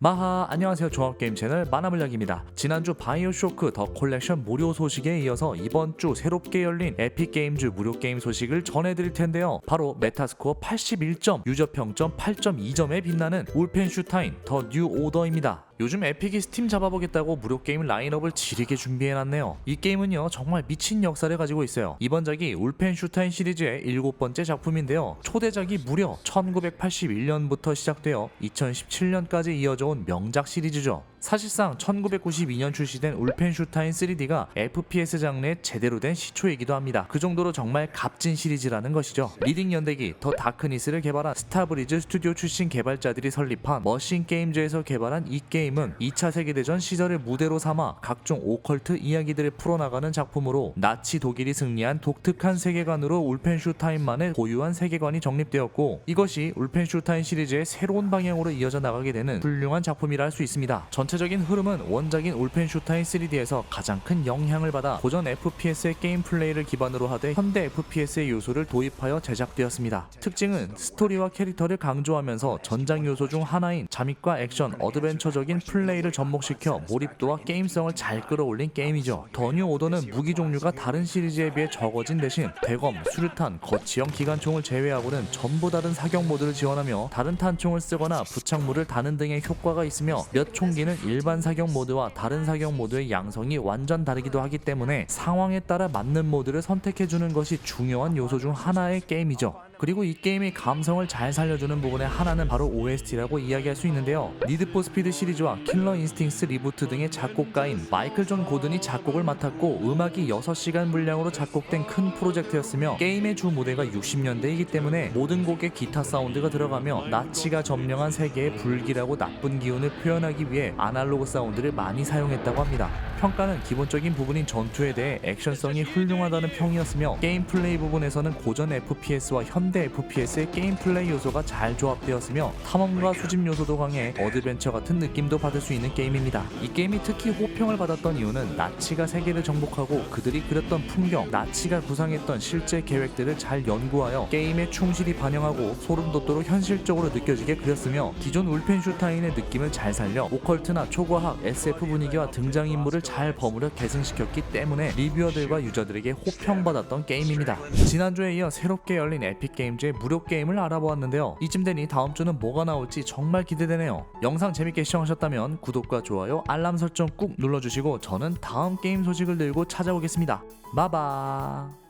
마하 안녕하세요. 종합게임 채널 만화물약입니다. 지난주 바이오쇼크 더 콜렉션 무료 소식에 이어서 이번 주 새롭게 열린 에픽게임즈 무료 게임 소식을 전해드릴 텐데요. 바로 메타스코어 81점 유저평점 8.2점에 빛나는 울펜슈타인 더 뉴 오더입니다 요즘 에픽이 스팀 잡아보겠다고 무료 게임 라인업을 지리게 준비해놨네요. 이 게임은요 정말 미친 역사를 가지고 있어요. 이번 작이 울펜슈타인 시리즈의 일곱 번째 작품인데요. 초대작이 무려 1981년부터 시작되어 2017년까지 이어져온 명작 시리즈죠. 사실상 1992년 출시된 울펜슈타인 3D가 FPS 장르의 제대로 된 시초이기도 합니다. 그 정도로 정말 값진 시리즈라는 것이죠. 리딩 연대기 더 다크니스를 개발한 스타브리즈 스튜디오 출신 개발자들이 설립한 머신 게임즈에서 개발한 이 게임은 2차 세계대전 시절을 무대로 삼아 각종 오컬트 이야기들을 풀어나가는 작품으로 나치 독일이 승리한 독특한 세계관으로 울펜슈타인만의 고유한 세계관이 정립되었고 이것이 울펜슈타인 시리즈의 새로운 방향으로 이어져 나가게 되는 훌륭한 작품이라 할 수 있습니다. 전 체적인 흐름은 원작인 울펜슈타인 3D에서 가장 큰 영향을 받아 고전 FPS의 게임 플레이를 기반으로 하되 현대 FPS의 요소를 도입하여 제작되었습니다. 특징은 스토리와 캐릭터를 강조하면서 전장 요소 중 하나인 잠입과 액션, 어드벤처적인 플레이를 접목시켜 몰입도와 게임성을 잘 끌어올린 게임이죠. 더뉴 오더는 무기 종류가 다른 시리즈에 비해 적어진 대신 대검, 수류탄, 거치형 기관총을 제외하고는 전부 다른 사격 모드를 지원하며 다른 탄총을 쓰거나 부착물을 다는 등의 효과가 있으며 몇 총기는 일반 사격 모드와 다른 사격 모드의 양성이 완전 다르기도 하기 때문에 상황에 따라 맞는 모드를 선택해주는 것이 중요한 요소 중 하나의 게임이죠. 그리고 이 게임의 감성을 잘 살려주는 부분의 하나는 바로 OST라고 이야기할 수 있는데요. 니드 포 스피드 시리즈와 킬러 인스팅스 리부트 등의 작곡가인 마이클 존 고든이 작곡을 맡았고 음악이 6시간 분량으로 작곡된 큰 프로젝트였으며 게임의 주 무대가 60년대이기 때문에 모든 곡에 기타 사운드가 들어가며 나치가 점령한 세계의 불길하고 나쁜 기운을 표현하기 위해 아날로그 사운드를 많이 사용했다고 합니다. 평가는 기본적인 부분인 전투에 대해 액션성이 훌륭하다는 평이었으며 게임 플레이 부분에서는 고전 FPS와 현대 FPS의 게임 플레이 요소가 잘 조합되었으며 탐험과 수집 요소도 강해 어드벤처 같은 느낌도 받을 수 있는 게임입니다. 이 게임이 특히 호평을 받았던 이유는 나치가 세계를 정복하고 그들이 그렸던 풍경, 나치가 구상했던 실제 계획들을 잘 연구하여 게임에 충실히 반영하고 소름 돋도록 현실적으로 느껴지게 그렸으며 기존 울펜슈타인의 느낌을 잘 살려 오컬트나 초과학, SF 분위기와 등장인물을 잘 버무려 계승시켰기 때문에 리뷰어들과 유저들에게 호평받았던 게임입니다. 지난주에 이어 새롭게 열린 에픽 게임즈의 무료 게임을 알아보았는데요. 이쯤 되니 다음 주는 뭐가 나올지 정말 기대되네요. 영상 재밌게 시청하셨다면 구독과 좋아요, 알람 설정 꾹 눌러주시고 저는 다음 게임 소식을 들고 찾아오겠습니다. 마바.